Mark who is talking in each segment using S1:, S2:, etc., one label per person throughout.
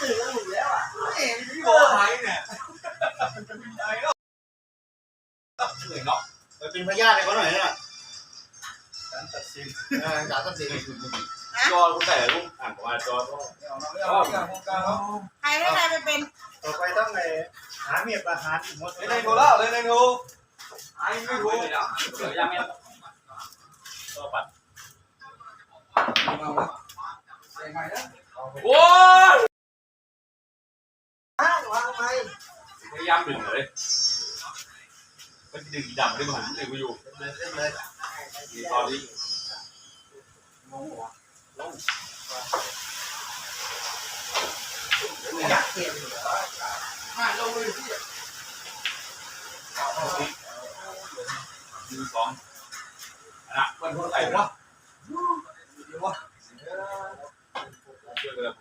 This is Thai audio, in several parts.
S1: Cái gì nó mùi léo à? Cái gì nó mùi
S2: léo à?
S1: เป็
S3: น
S2: พยาธิเขาหน่อยน่ะ
S3: การตัดสิน
S2: จากตัดสิน
S1: จอคุณแต่ลุงอ่านว่าจอก็
S3: เอาเราเอาการโครงการเนาะ
S4: ใครไม่ใครไปเป็น
S2: ต่อไปต้องไปหาเมียประหารหมด
S3: เลยในโทรแล้วเลยในโทรไอ้ไม่รู้
S1: เดี๋ยวเดี๋ยวยังไม่ก็ปัด
S3: เอาละยังไงนะ
S1: โอ้ย
S2: อ้าววางไหม
S1: พยายามดึงเลย มันดึงดำได้เหมือนดึงไปอยู่ตอนนี้
S2: อยาเปลี่ยน
S3: มาเลย
S1: หนึ่งสองนะมันคนใส่วะ
S3: เดี๋ยววะ
S1: ช่วยกันเลย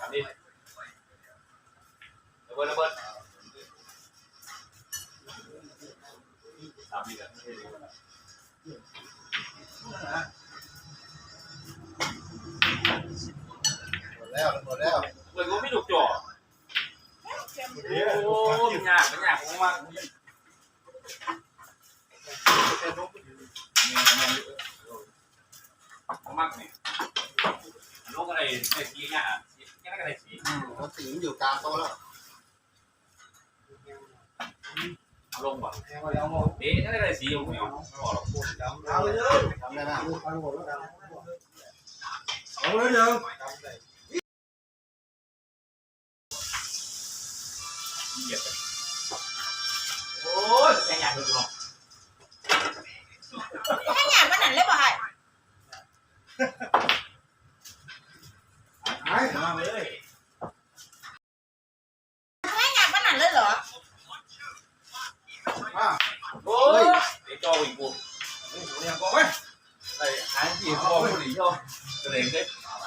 S1: อันนี้ระเบิดระเบิด หละ
S2: หมดแล้วหมดแล้ว
S1: เลยก็ไม่ถูกจ่อโอ้มันยากมันยากมากมากเนี่ยลูกอะไรไอ้สีเนี่ยแค่อะไรสี
S2: เขาสิงอยู่กลางโต๊ะแล้ว
S3: เอาเอาหมด
S1: เอ๊ะแค่อะไรสีอยู่เนี่ยไม่บอกหรอก
S2: เอาเลยทำได้ไหม
S3: เอาเลยยัง
S1: เหยียบโอ้ยแค่อยากดูหรอก
S4: ให้หยาบมันนั่นเลยบ่ให้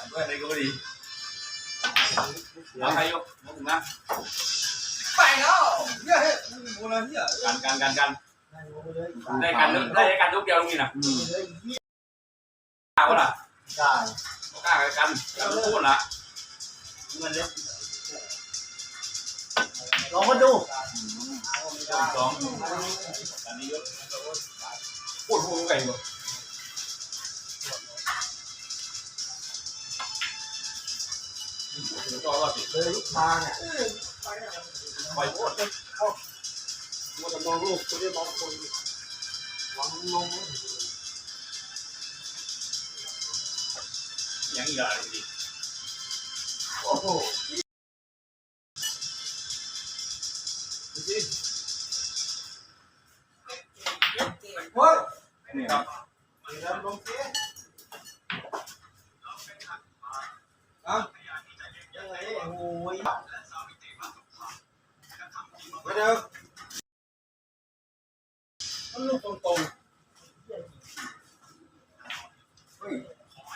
S4: นเลยอะ
S1: ไรก็ไม่ดีแล้วใครยกยกถึงนะ
S3: ไปแล้วเนี่ยเฮ้ยโบราณเนี่ย
S1: กันกันกันกันได้กันได้กันทุกเดียวตรงนี้นะกล้าล่ะ
S2: ได้
S1: กล้ากันกันพูดละ
S2: มันเล็กลองมาดู
S1: สองอันนี้ยกพูดพูดไง อยู่จอว่าสิ
S2: เลยลูกตาเนี่ย
S1: ไปพูด
S2: มันจะมองลูกจะได้มองคนหวังลง
S1: ยังอีกอะไรดี
S2: โอ้โห
S3: เฮ้ย
S1: นี่ครับ
S2: เริ่มลงเสีย โอ้ย
S3: ไปเดี๋ยว
S2: มันลูกตรงๆเฮ้ย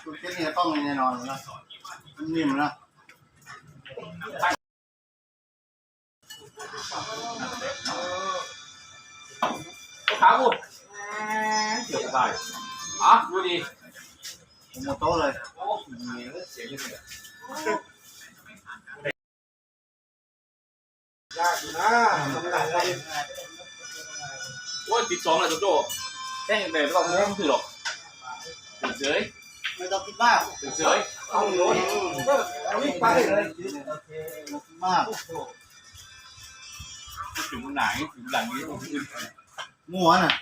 S2: ลูเทนเนี่ยต้องแน่นอนนะมันนิ่มนะ
S1: ขาพูดเกี่ยวได้อะดูดี
S2: หมดโต๊ะเลย
S1: โอ้เสียงยังไง
S3: ยากอยู่นะทำอะไร
S1: โอ้ยติดสองเลยโจโจ้แจ้งแบบไม่ต้องไม่ต้องถือหรอกถือเฉย
S2: ไม่ต้องคิดมาก
S1: ถือเฉย
S3: เอาหนูเอานี่ไปเลย
S2: โอเคไม่คิดมาก
S1: ถึงมันไหนถึงหลังนี้ผมขึ้น
S2: งัวน่ะ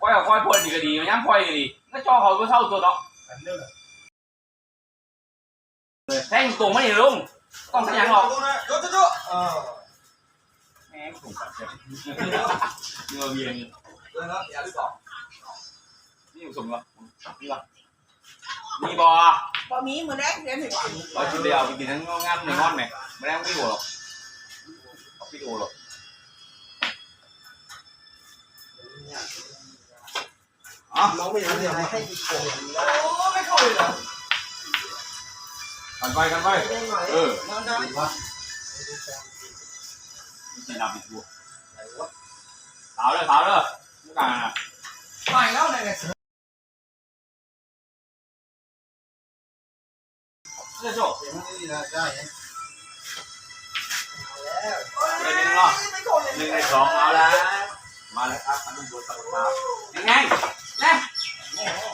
S1: ค่อยเอาค่อยพ่นดีก็ดีมันยังค่อยดีก็จอเขาก็เท่าตัวเนาะแท่งตรงไม่เห็นลุงต้องขยันหรอก งถูกแเนื้อเวีย
S3: งแล้วก็ยาลูกดอก
S1: นี่อยู่สมหรอนี่หอมีบอ
S4: บอมีมือแรกเรียนถึง
S1: บอาชิมเดียวไปกินทั้งงามในงอนไหมไม่ได้ไม่หัวหรอกไม่ดูหรอก
S2: อ๋อไม่ยังเนี่ยให้อีก
S3: โอ้ไม่เข้าเลยเหรอ
S1: กันไปกันไปเออ
S3: này làm bị thua.
S2: Tháo rồi
S1: tháo rồi cái càng này phải đâu này Hãy subscribe cho kênh Ghiền Mì Gõ Để không bỏ lỡ những video hấp dẫn mà lại
S3: ăn ăn bún bò tàu tàu nhanh nhanh. Nhanh.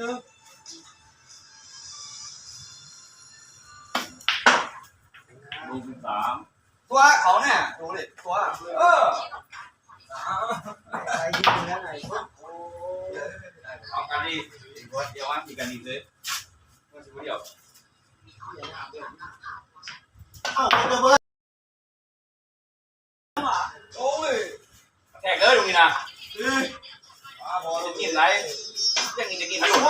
S3: นึ
S2: ง
S3: ลู
S1: กที่สาม
S3: ตัวเขาเนี่ยดูดิตัวเออ
S2: ใครที่เป็นไหน
S1: เอากันดีเดี๋ยววันที่กันดีเลยมันจะเดียว
S2: เอ้าเป็นระเบิด
S3: โอ้ย
S1: แทกเลยตรงนี้นะ
S3: อ่าพอ
S1: จะ
S3: จะ
S1: กิ
S3: กิ
S1: นไร ยังกินจะกินไม่
S3: โอ้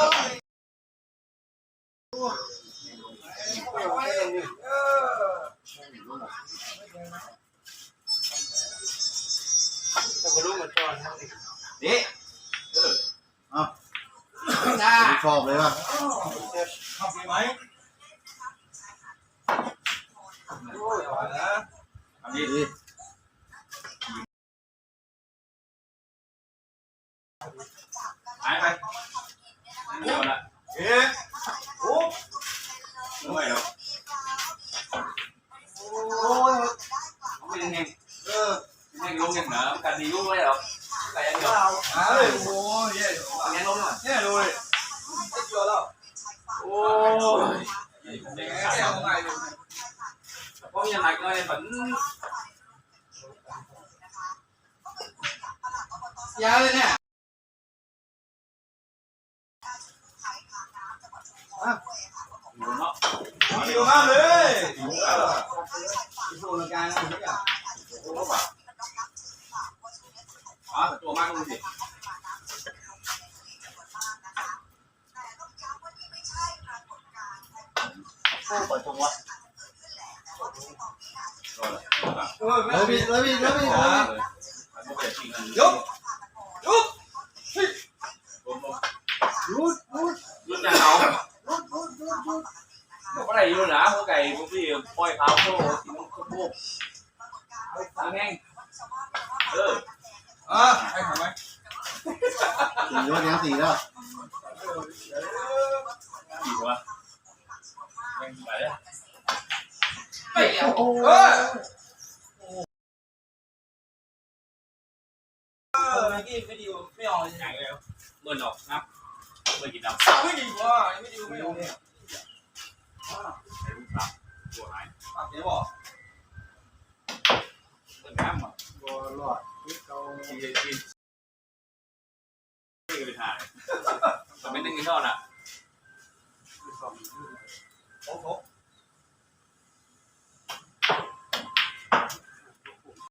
S1: รู้
S3: ยเออ
S2: แต่ก็รู้เหมือนกันทั้งนี้
S1: นี่เออน่า
S2: ชอบเลยว่ะ
S3: ทำดีไหม
S1: Ái mày. Úp lại.
S3: Ê. Úp. Đâu.
S1: Ôi. Không biết nhanh. Ừ. Nhanh
S3: luôn nhanh nữa.
S1: Gì luôn đấy đâu. Cái anh đâu. Ôi. Nhanh luôn mà. Thế này luôn đi. Thế đâu. Ôi. Có nhà mạch ơi vẫn Dạ lên nè quả trùng
S3: quá lấy bị lấy bị lấy bị giúp giúp rút rút rút
S1: nào rút rút rút rút cái này luôn
S3: hả cái cày cũng gì coi pháo xô thì nó không buộc ăn. nhanh ừ à
S1: anh hả mày
S3: chỉ luôn nhá gì đó chỉ quá ไก่พ
S1: วก
S2: พี่
S1: ปล่อาโซ่กินข้าวโพดแห้งเออ
S3: อะไม่
S2: ย
S1: อม่ดีไม่
S3: อออเออเมื่อกี้ไม่ดีไม่เอาเลย
S1: ใหญ่แล้วเมื่อนออกนะเมื่อกินดำ
S3: สาวไม่ดีว่าไม่ดีไม่เอาเนี่ย
S1: ใส่ลูกสามตัวหาย
S3: ปากเดี๋ยวบอก
S1: เมื่อน้ำอะ
S2: ตัวรอดที่เขา